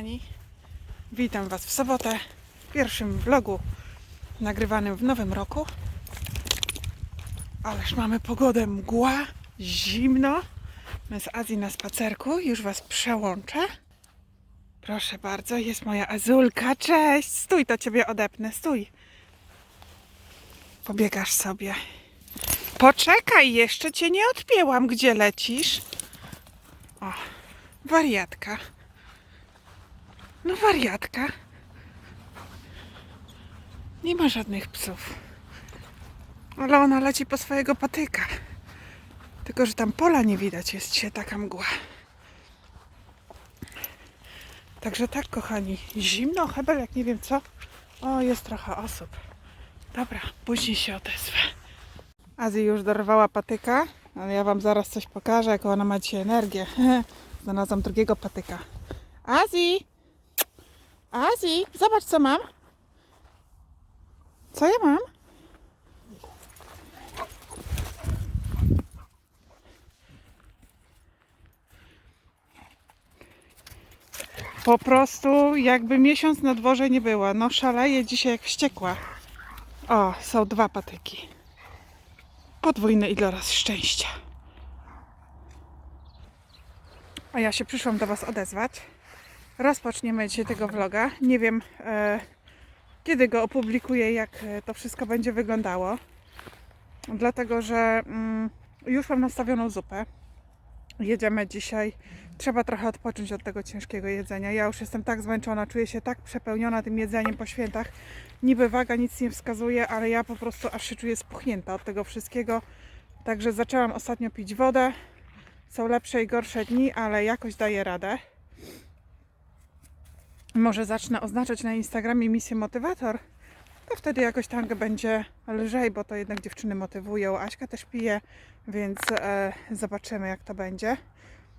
kochani. Witam Was w sobotę, w pierwszym vlogu nagrywanym w nowym roku. Ależ mamy pogodę mgła, zimno. My z Azji na spacerku, już Was przełączę. Proszę bardzo, jest moja Azulka, cześć! Stój, to Ciebie odepnę, stój. Pobiegasz sobie. Poczekaj, jeszcze Cię nie odpięłam, gdzie lecisz? O, wariatka. No wariatka. Nie ma żadnych psów. Ale ona leci po swojego patyka. Tylko, że tam pola nie widać, jest się taka mgła. Także tak, kochani, zimno, hebel, jak nie wiem co. O, jest trochę osób. Dobra, później się odezwę. Azji już dorwała patyka, ale ja wam zaraz coś pokażę, jaką ona ma dzisiaj energię. Znalazłam drugiego patyka. Azji! Azji, zobacz co mam. Co ja mam? Po prostu jakby miesiąc na dworze nie było. No szaleje dzisiaj jak wściekła. O, są dwa patyki. Podwójny iloraz szczęścia. A ja się przyszłam do Was odezwać. Rozpoczniemy dzisiaj tego vloga. Nie wiem, e, kiedy go opublikuję, jak e, to wszystko będzie wyglądało. Dlatego, że mm, już mam nastawioną zupę. Jedziemy dzisiaj. Trzeba trochę odpocząć od tego ciężkiego jedzenia. Ja już jestem tak zmęczona, czuję się tak przepełniona tym jedzeniem po świętach. Niby waga nic nie wskazuje, ale ja po prostu aż się czuję spuchnięta od tego wszystkiego. Także zaczęłam ostatnio pić wodę. Są lepsze i gorsze dni, ale jakoś daję radę. Może zacznę oznaczać na Instagramie misję motywator. To wtedy jakoś tam będzie lżej, bo to jednak dziewczyny motywują. Aśka też pije, więc e, zobaczymy jak to będzie.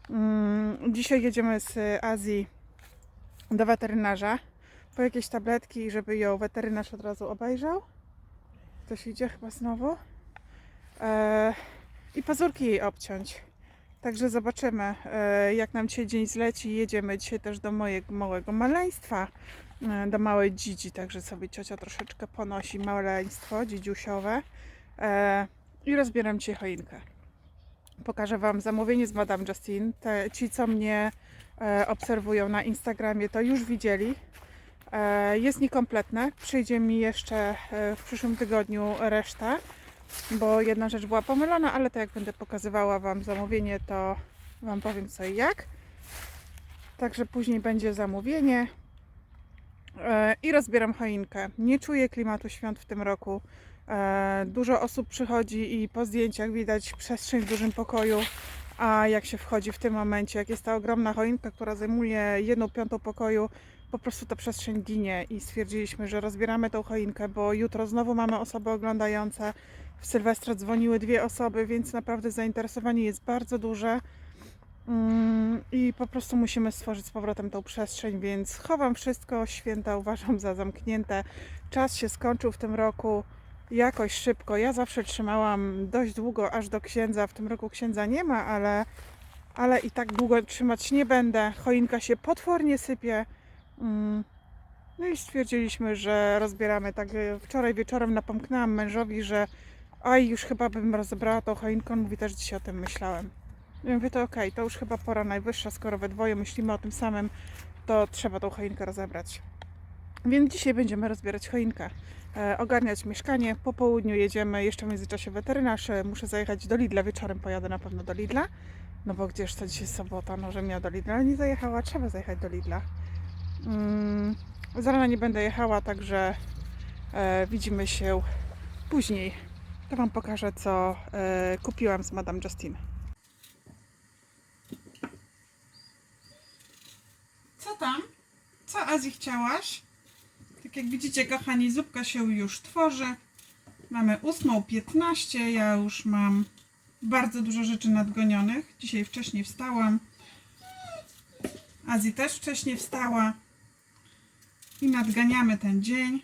Mm, dzisiaj jedziemy z Azji do weterynarza po jakieś tabletki, żeby ją weterynarz od razu obejrzał. Ktoś idzie chyba znowu. E, I pazurki jej obciąć. Także zobaczymy, e, jak nam dzisiaj dzień zleci. Jedziemy dzisiaj też do mojego małego maleństwa, e, do małej dzidzi, także sobie ciocia troszeczkę ponosi maleństwo dzidziusiowe. E, I rozbieram dzisiaj choinkę. Pokażę Wam zamówienie z Madame Justine. Te, ci, co mnie obserwują na Instagramie, to już widzieli. Jest niekompletne. Przyjdzie mi jeszcze w przyszłym tygodniu reszta, bo jedna rzecz była pomylona, ale to jak będę pokazywała Wam zamówienie, to Wam powiem co i jak. Także później będzie zamówienie e, i rozbieram choinkę. Nie czuję klimatu świąt w tym roku. E, Dużo osób przychodzi i po zdjęciach widać przestrzeń w dużym pokoju, a jak się wchodzi w tym momencie, jak jest ta ogromna choinka, która zajmuje jedną piątą pokoju, po prostu ta przestrzeń ginie i stwierdziliśmy, że rozbieramy tą choinkę, bo jutro znowu mamy osoby oglądające. W Sylwestra dzwoniły dwie osoby, więc naprawdę zainteresowanie jest bardzo duże. Mm, I po prostu musimy stworzyć z powrotem tą przestrzeń, więc chowam wszystko. Święta uważam za zamknięte. Czas się skończył w tym roku jakoś szybko. Ja zawsze trzymałam dość długo, aż do księdza. W tym roku księdza nie ma, ale, ale i tak długo trzymać nie będę. Choinka się potwornie sypie. Mm. No i stwierdziliśmy, że rozbieramy. Tak e, wczoraj wieczorem napomknęłam mężowi, że oj, już chyba bym rozebrała tą choinkę. On mówi też dzisiaj o tym myślałem. Ja mówię, to okej, to już chyba pora najwyższa, skoro we dwoje myślimy o tym samym, to trzeba tą choinkę rozebrać. Więc dzisiaj będziemy rozbierać choinkę, e, ogarniać mieszkanie. Po południu jedziemy, jeszcze w międzyczasie weterynarz. Muszę zajechać do Lidla, wieczorem pojadę na pewno do Lidla. No bo gdzież to dzisiaj sobota, no że miała do Lidla, nie zajechała, trzeba zajechać do Lidla. Mm, z rana nie będę jechała, także e, widzimy się później. To Wam pokażę, co e, kupiłam z Madame Justine. Co tam? Co Azji chciałaś? Tak jak widzicie, kochani, zupka się już tworzy. Mamy 8.15. Ja już mam bardzo dużo rzeczy nadgonionych. Dzisiaj wcześniej wstałam. Azji też wcześniej wstała. I nadganiamy ten dzień,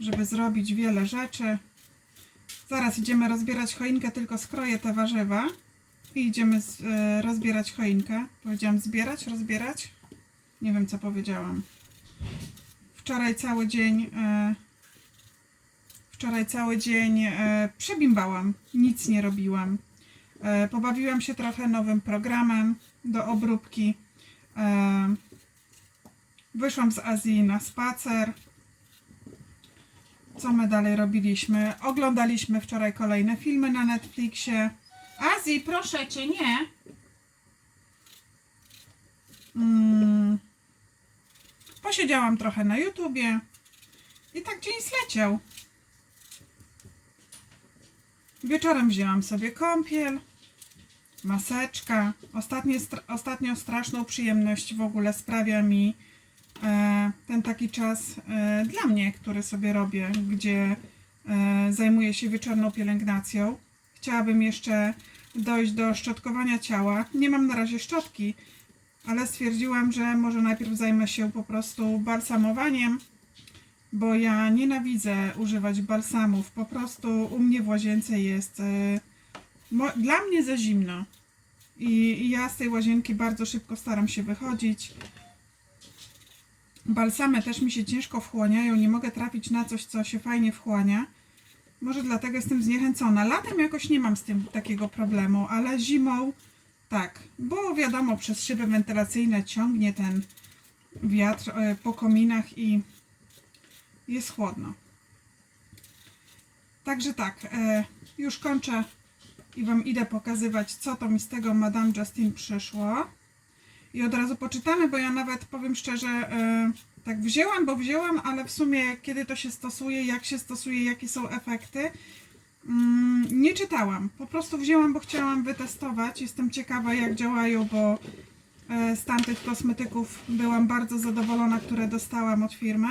żeby zrobić wiele rzeczy. Zaraz idziemy rozbierać choinkę, tylko skroję te warzywa. I idziemy z, e, rozbierać choinkę. Powiedziałam zbierać, rozbierać. Nie wiem, co powiedziałam. Wczoraj cały dzień. E, wczoraj cały dzień e, przebimbałam. Nic nie robiłam. E, pobawiłam się trochę nowym programem do obróbki. E, wyszłam z Azji na spacer. Co my dalej robiliśmy? Oglądaliśmy wczoraj kolejne filmy na Netflixie. Azji, proszę cię, nie. Mm. Posiedziałam trochę na YouTubie i tak dzień zleciał. Wieczorem wzięłam sobie kąpiel, maseczka. Ostatnie, ostatnio straszną przyjemność w ogóle sprawia mi ten taki czas e, dla mnie, który sobie robię, gdzie e, zajmuję się wieczorną pielęgnacją. Chciałabym jeszcze dojść do szczotkowania ciała. Nie mam na razie szczotki, ale stwierdziłam, że może najpierw zajmę się po prostu balsamowaniem, bo ja nienawidzę używać balsamów. Po prostu u mnie w łazience jest e, dla mnie za zimno. I ja z tej łazienki bardzo szybko staram się wychodzić. Balsamy też mi się ciężko wchłaniają, nie mogę trafić na coś, co się fajnie wchłania. Może dlatego jestem zniechęcona. Latem jakoś nie mam z tym takiego problemu, ale zimą tak, bo wiadomo, przez szyby wentylacyjne ciągnie ten wiatr e, po kominach i jest chłodno. Także tak, e, już kończę i Wam idę pokazywać, co to mi z tego Madame Justin przyszło. I od razu poczytamy, bo ja nawet powiem szczerze, e, tak wzięłam, bo wzięłam, ale w sumie kiedy to się stosuje, jak się stosuje, jakie są efekty, mm, nie czytałam. Po prostu wzięłam, bo chciałam wytestować. Jestem ciekawa, jak działają, bo e, z tamtych kosmetyków byłam bardzo zadowolona, które dostałam od firmy.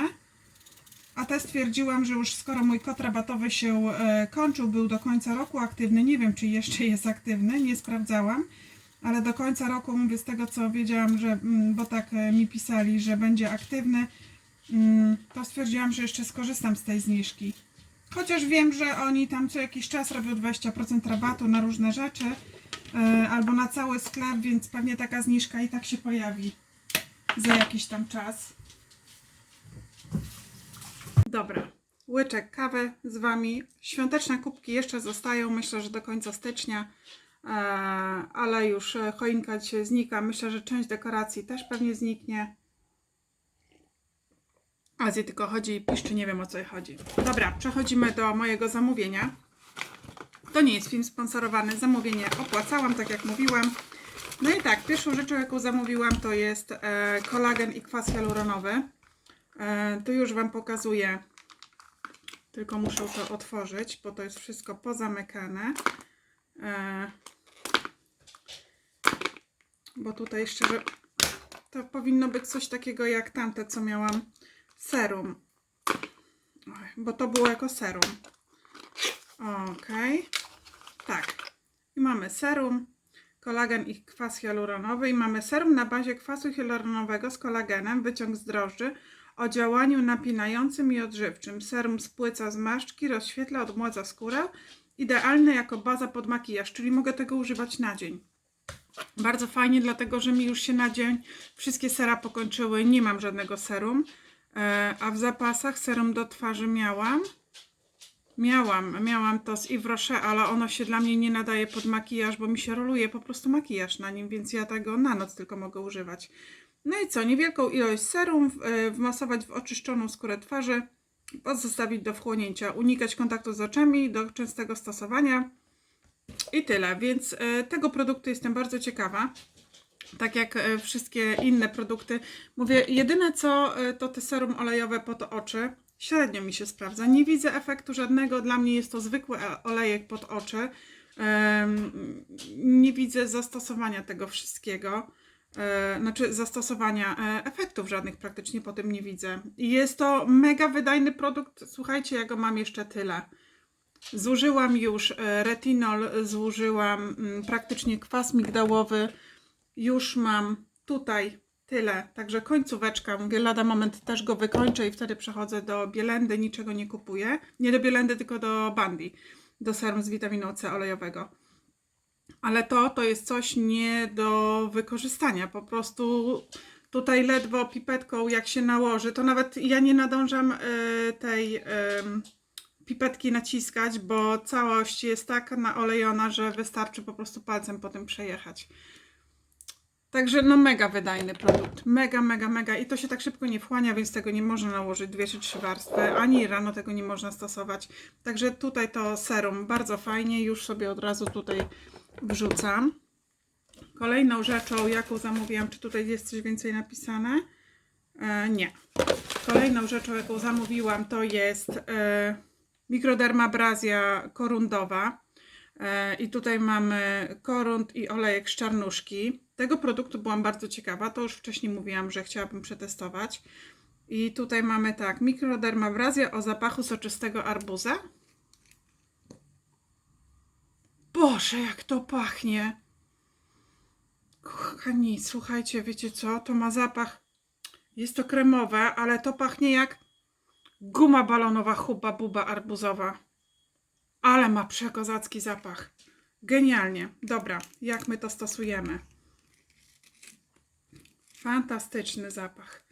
A te stwierdziłam, że już skoro mój kod rabatowy się e, kończył, był do końca roku aktywny, nie wiem czy jeszcze jest aktywny, nie sprawdzałam, ale do końca roku mówię z tego co wiedziałam, że, mm, bo tak e, mi pisali, że będzie aktywny, mm, to stwierdziłam, że jeszcze skorzystam z tej zniżki. Chociaż wiem, że oni tam co jakiś czas robią 20% rabatu na różne rzeczy e, albo na cały sklep, więc pewnie taka zniżka i tak się pojawi za jakiś tam czas. Dobra, łyczek kawy z Wami. Świąteczne kubki jeszcze zostają, myślę, że do końca stycznia, ale już e, choinka dzisiaj znika. Myślę, że część dekoracji też pewnie zniknie. Azji tylko chodzi i piszczy, nie wiem o co jej chodzi. Dobra, przechodzimy do mojego zamówienia. To nie jest film sponsorowany, zamówienie opłacałam, tak jak mówiłam. No i tak, pierwszą rzeczą, jaką zamówiłam, to jest e, kolagen i kwas hialuronowy. E, tu już Wam pokazuję, tylko muszę to otworzyć, bo to jest wszystko pozamykane. Bo tutaj szczerze, to powinno być coś takiego jak tamte, co miałam serum. Bo to było jako serum. Okej. Tak. I mamy serum, kolagen i kwas hialuronowy. I mamy serum na bazie kwasu hialuronowego z kolagenem, wyciąg z drożdży o działaniu napinającym i odżywczym. Serum spłyca zmarszczki, rozświetla, odmładza skórę. Idealne jako baza pod makijaż, czyli mogę tego używać na dzień. Bardzo fajnie, dlatego że mi już się na dzień wszystkie sera pokończyły. Nie mam żadnego serum. E, a w zapasach serum do twarzy miałam. Miałam, miałam to z Yves Rocher, ale ono się dla mnie nie nadaje pod makijaż, bo mi się roluje po prostu makijaż na nim, więc ja tego na noc tylko mogę używać. No i co, niewielką ilość serum e, wmasować w oczyszczoną skórę twarzy, pozostawić do wchłonięcia, unikać kontaktu z oczami do częstego stosowania i tyle. Więc e, tego produktu jestem bardzo ciekawa. Tak jak e, wszystkie inne produkty. Mówię, jedyne co e, to te serum olejowe pod oczy. Średnio mi się sprawdza. Nie widzę efektu żadnego. Dla mnie jest to zwykły olejek pod oczy. Nie widzę zastosowania tego wszystkiego. Znaczy zastosowania efektów żadnych praktycznie po tym nie widzę. Jest to mega wydajny produkt. Słuchajcie, ja go mam jeszcze tyle. Zużyłam już e, retinol, zużyłam mm, praktycznie kwas migdałowy. Już mam tutaj tyle. Także końcóweczka. Mówię, lada moment też go wykończę i wtedy przechodzę do Bielendy. Niczego nie kupuję. Nie do Bielendy, tylko do Bandi. Do serum z witaminą C olejowego. Ale to, to jest coś nie do wykorzystania. Po prostu Tutaj ledwo pipetką, jak się nałoży, to nawet ja nie nadążam y, tej pipetki naciskać, bo całość jest tak naolejona, że wystarczy po prostu palcem po tym przejechać. Także no mega wydajny produkt. Mega, mega, mega. I to się tak szybko nie wchłania, więc tego nie można nałożyć dwie czy trzy warstwy, ani rano tego nie można stosować. Także tutaj to serum bardzo fajnie, już sobie od razu tutaj wrzucam. Kolejną rzeczą, jaką zamówiłam, czy tutaj jest coś więcej napisane? E, nie. Kolejną rzeczą, jaką zamówiłam, to jest e, mikrodermabrazja korundowa. E, I tutaj mamy korund i olejek z czarnuszki. Tego produktu byłam bardzo ciekawa. To już wcześniej mówiłam, że chciałabym przetestować. I tutaj mamy tak, mikrodermabrazja o zapachu soczystego arbuza. Boże, jak to pachnie! Kochani, słuchajcie, wiecie co? To ma zapach. Jest to kremowe, ale to pachnie jak guma balonowa, huba buba arbuzowa. Ale ma przekozacki zapach. Genialnie. Dobra, jak my to stosujemy? Fantastyczny zapach.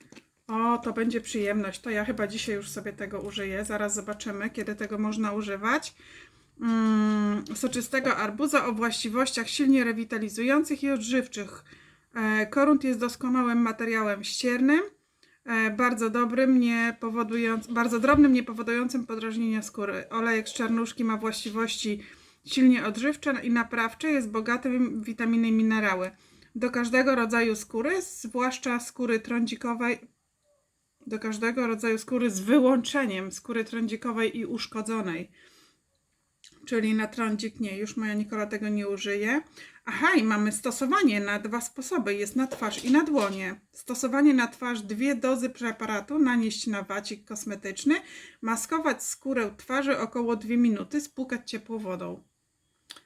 O, to będzie przyjemność. To ja chyba dzisiaj już sobie tego użyję. Zaraz zobaczymy, kiedy tego można używać. Mm, soczystego arbuza o właściwościach silnie rewitalizujących i odżywczych. E, Korunt jest doskonałym materiałem ściernym, bardzo dobrym, nie powodując, bardzo drobnym, nie powodującym podrażnienia skóry. Olejek z czarnuszki ma właściwości silnie odżywcze i naprawcze, jest bogaty w witaminy i minerały. Do każdego rodzaju skóry, zwłaszcza skóry trądzikowej, do każdego rodzaju skóry z wyłączeniem skóry trądzikowej i uszkodzonej. Czyli na trądzik nie, już moja Nikola tego nie użyje. Aha, i mamy stosowanie na dwa sposoby. Jest na twarz i na dłonie. Stosowanie na twarz dwie dozy preparatu, nanieść na wacik kosmetyczny, maskować skórę twarzy około 2 minuty, spłukać ciepłą wodą.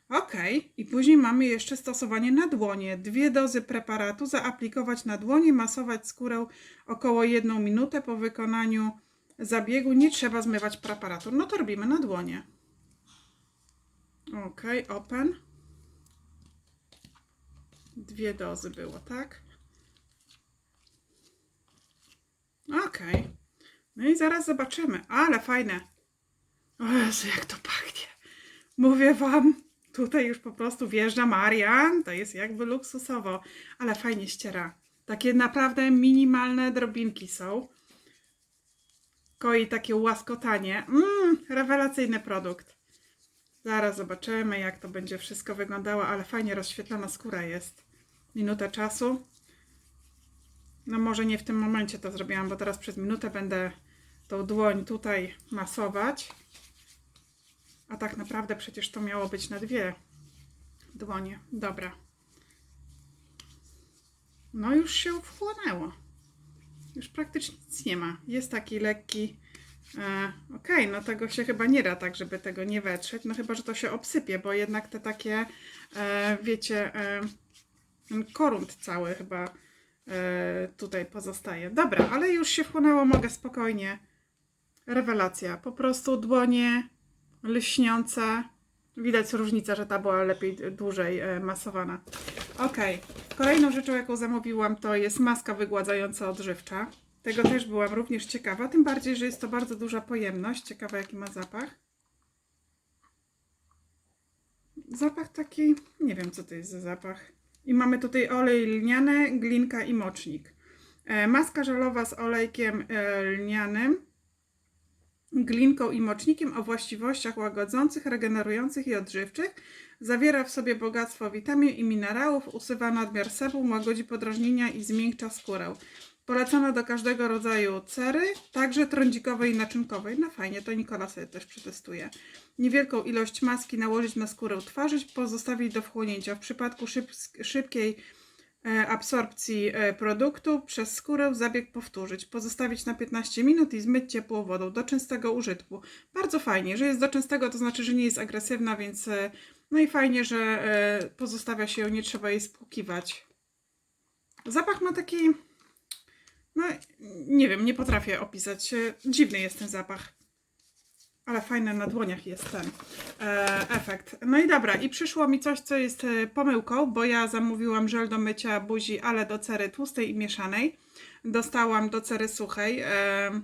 Ok, i później mamy jeszcze stosowanie na dłonie. Dwie dozy preparatu zaaplikować na dłonie, masować skórę około 1 minutę. Po wykonaniu zabiegu nie trzeba zmywać preparatu. No to robimy na dłonie. Ok, open. Dwie dozy było, tak? Ok. No i zaraz zobaczymy. Ale fajne. O Jezu, jak to pachnie. Mówię Wam, tutaj już po prostu wjeżdża Marian. To jest jakby luksusowo, ale fajnie ściera. Takie naprawdę minimalne drobinki są. Koi takie łaskotanie. Mmm, rewelacyjny produkt. Zaraz zobaczymy, jak to będzie wszystko wyglądało, ale fajnie rozświetlona skóra jest. Minutę czasu. No może nie w tym momencie to zrobiłam, bo teraz przez minutę będę tą dłoń tutaj masować. A tak naprawdę przecież to miało być na dwie dłonie. Dobra. No już się wchłonęło. Już praktycznie nic nie ma. Jest taki lekki Okej, no tego się chyba nie da tak, żeby tego nie wetrzeć, no chyba, że to się obsypie, bo jednak te takie, e, wiecie, e, korunt cały chyba e, tutaj pozostaje. Dobra, ale już się wchłonęło, mogę spokojnie. Rewelacja, po prostu dłonie lśniące. Widać różnicę, że ta była lepiej, dłużej e, masowana. Okej, kolejną rzeczą, jaką zamówiłam, to jest maska wygładzająca odżywcza. Tego też byłam również ciekawa, tym bardziej, że jest to bardzo duża pojemność. Ciekawa, jaki ma zapach. Zapach taki, nie wiem co to jest za zapach. I mamy tutaj olej lniany, glinka i mocznik. E, maska żelowa z olejkiem e, lnianym, glinką i mocznikiem o właściwościach łagodzących, regenerujących i odżywczych. Zawiera w sobie bogactwo witamin i minerałów, usuwa nadmiar sebum, łagodzi podrażnienia i zmiękcza skórę. Polecana do każdego rodzaju cery, także trądzikowej i naczynkowej. No fajnie, to Nikola sobie też przetestuje. Niewielką ilość maski nałożyć na skórę twarzy, pozostawić do wchłonięcia. W przypadku szyb, szybkiej e, absorpcji e, produktu przez skórę zabieg powtórzyć. Pozostawić na 15 minut i zmyć ciepłą wodą do częstego użytku. Bardzo fajnie, że jest do częstego, to znaczy, że nie jest agresywna, więc e, no i fajnie, że pozostawia się ją, nie trzeba jej spłukiwać. Zapach ma taki no, nie wiem, nie potrafię opisać. Dziwny jest ten zapach. Ale fajny na dłoniach jest ten e, efekt. No i dobra, i przyszło mi coś, co jest e, pomyłką, bo ja zamówiłam żel do mycia buzi, ale do cery tłustej i mieszanej. Dostałam do cery suchej. E,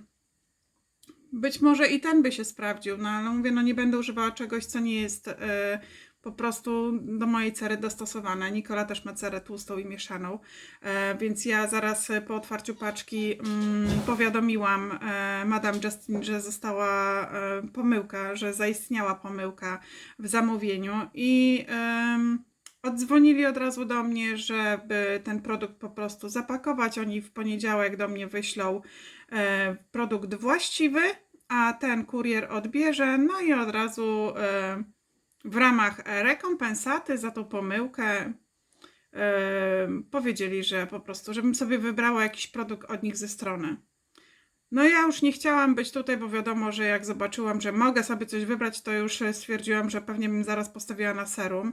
być może i ten by się sprawdził, no ale mówię, no nie będę używała czegoś, co nie jest e, po prostu do mojej cery dostosowane. Nikola też ma cerę tłustą i mieszaną, e, więc ja zaraz e, po otwarciu paczki mm, powiadomiłam e, Madame Justin, że została pomyłka, że zaistniała pomyłka w zamówieniu i Odzwonili od razu do mnie, żeby ten produkt po prostu zapakować. Oni w poniedziałek do mnie wyślą produkt właściwy, a ten kurier odbierze. No i od razu w ramach rekompensaty za tą pomyłkę e, powiedzieli, że po prostu, żebym sobie wybrała jakiś produkt od nich ze strony. No ja już nie chciałam być tutaj, bo wiadomo, że jak zobaczyłam, że mogę sobie coś wybrać, to już e, stwierdziłam, że pewnie bym zaraz postawiła na serum.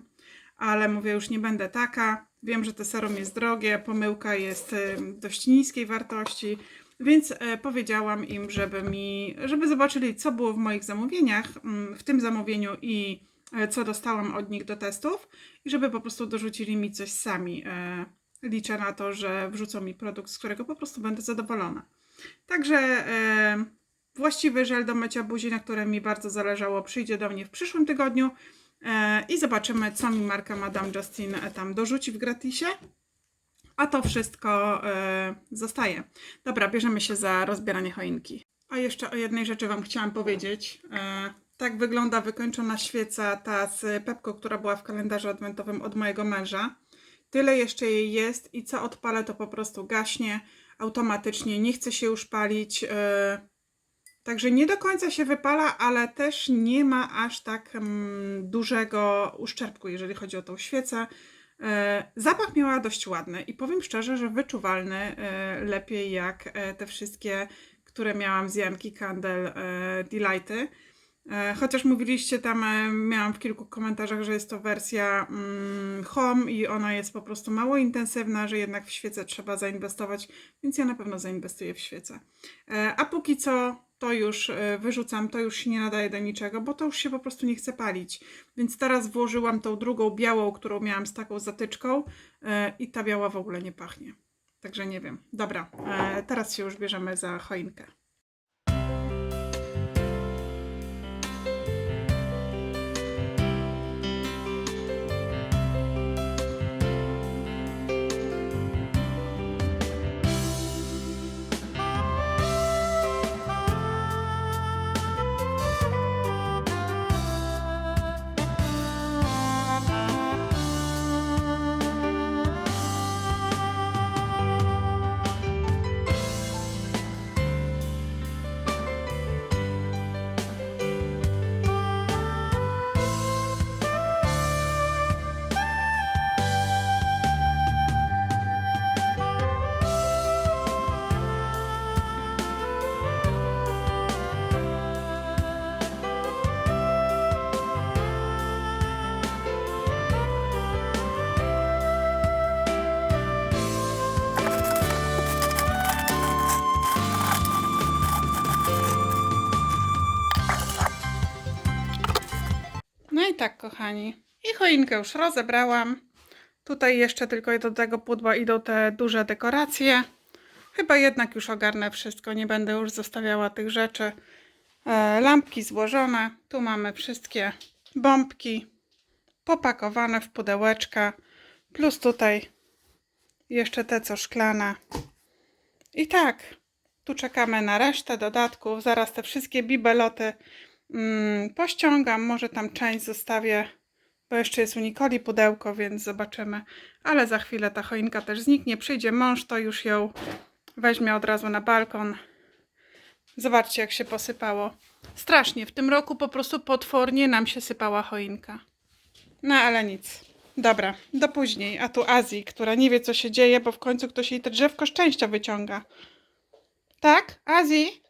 Ale mówię, już nie będę taka. Wiem, że to serum jest drogie, pomyłka jest e, dość niskiej wartości, więc e, powiedziałam im, żeby mi, żeby zobaczyli, co było w moich zamówieniach, mm, w tym zamówieniu i e, co dostałam od nich do testów i żeby po prostu dorzucili mi coś sami. E, Liczę na to, że wrzucą mi produkt, z którego po prostu będę zadowolona. Także e, właściwy żel do mycia buzi, na którym mi bardzo zależało, przyjdzie do mnie w przyszłym tygodniu e, i zobaczymy, co mi marka Madame Justin e, tam dorzuci w gratisie. A to wszystko e, zostaje. Dobra, bierzemy się za rozbieranie choinki. A jeszcze o jednej rzeczy Wam chciałam powiedzieć. Tak wygląda wykończona świeca ta z Pepką, która była w kalendarzu adwentowym od mojego męża. Tyle jeszcze jej jest i co odpalę, to po prostu gaśnie automatycznie, nie chce się już palić. e, Także nie do końca się wypala, ale też nie ma aż tak mm, dużego uszczerbku, jeżeli chodzi o tą świecę. E, Zapach miała dość ładny i powiem szczerze, że wyczuwalny e, lepiej jak te wszystkie, które miałam z Janki Candle Delighty. E, Chociaż mówiliście tam, e, miałam w kilku komentarzach, że jest to wersja mm, home i ona jest po prostu mało intensywna, że jednak w świecę trzeba zainwestować, więc ja na pewno zainwestuję w świecę. E, A póki co to już wyrzucam, to już się nie nadaje do niczego, bo to już się po prostu nie chce palić. Więc teraz włożyłam tą drugą białą, którą miałam z taką zatyczką i ta biała w ogóle nie pachnie. Także nie wiem. Dobra, teraz się już bierzemy za choinkę. Tak, kochani. I choinkę już rozebrałam. Tutaj jeszcze tylko do tego pudła idą te duże dekoracje. Chyba jednak już ogarnę wszystko. Nie będę już zostawiała tych rzeczy. E, lampki złożone. Tu mamy wszystkie bombki popakowane w pudełeczka. Plus tutaj jeszcze te co szklane. I tak, tu czekamy na resztę dodatków. Zaraz te wszystkie bibeloty pościągam. Może tam część zostawię, bo jeszcze jest u Nikoli pudełko, więc zobaczymy. Ale za chwilę ta choinka też zniknie. Przyjdzie mąż, to już ją weźmie od razu na balkon. Zobaczcie, jak się posypało. Strasznie. W tym roku po prostu potwornie nam się sypała choinka. No ale nic. Dobra, do później. A tu Azji, która nie wie, co się dzieje, bo w końcu ktoś jej te drzewko szczęścia wyciąga. Tak? Azji?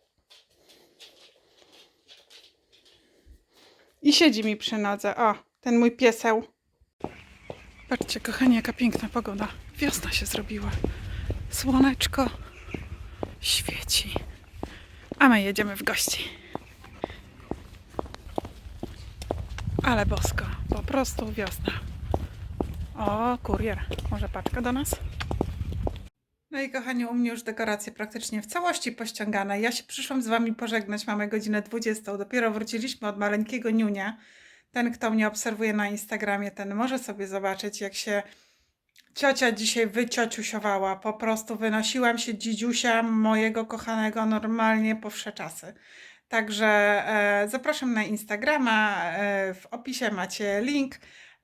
I siedzi mi przy nodze. O, ten mój pieseł. Patrzcie, kochani, jaka piękna pogoda. Wiosna się zrobiła. Słoneczko świeci. A my jedziemy w gości. Ale bosko, po prostu wiosna. O, kurier, może paczka do nas? No i kochani, u mnie już dekoracje praktycznie w całości pościągane. Ja się przyszłam z Wami pożegnać, mamy godzinę 20. Dopiero wróciliśmy od maleńkiego niunia. Ten, kto mnie obserwuje na Instagramie, ten może sobie zobaczyć, jak się ciocia dzisiaj wyciociusiowała. Po prostu wynosiłam się dzidziusia mojego kochanego normalnie po wsze czasy. Także e, zapraszam na Instagrama, e, w opisie macie link.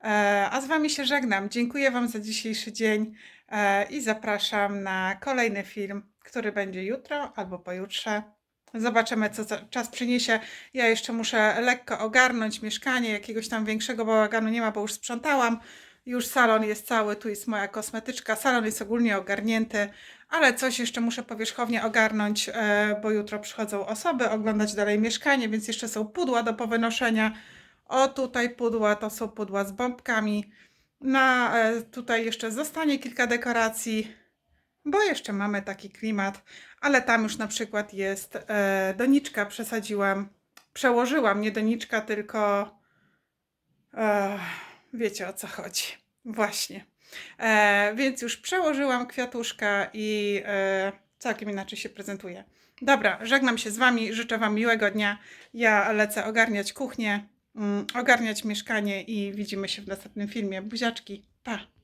E, a z Wami się żegnam. Dziękuję Wam za dzisiejszy dzień e, i zapraszam na kolejny film, który będzie jutro albo pojutrze. Zobaczymy, co za- czas przyniesie. Ja jeszcze muszę lekko ogarnąć mieszkanie, jakiegoś tam większego bałaganu nie ma, bo już sprzątałam. Już salon jest cały, tu jest moja kosmetyczka. Salon jest ogólnie ogarnięty, ale coś jeszcze muszę powierzchownie ogarnąć, e, bo jutro przychodzą osoby oglądać dalej mieszkanie, więc jeszcze są pudła do powynoszenia. O, tutaj pudła, to są pudła z bombkami. Na, e, tutaj jeszcze zostanie kilka dekoracji, bo jeszcze mamy taki klimat, ale tam już na przykład jest e, doniczka, przesadziłam, przełożyłam, nie doniczka, tylko e, wiecie o co chodzi. Właśnie. E, więc już przełożyłam kwiatuszka i e, całkiem inaczej się prezentuje. Dobra, żegnam się z Wami, życzę Wam miłego dnia. Ja lecę ogarniać kuchnię, ogarniać mieszkanie i widzimy się w następnym filmie. Buziaczki, pa!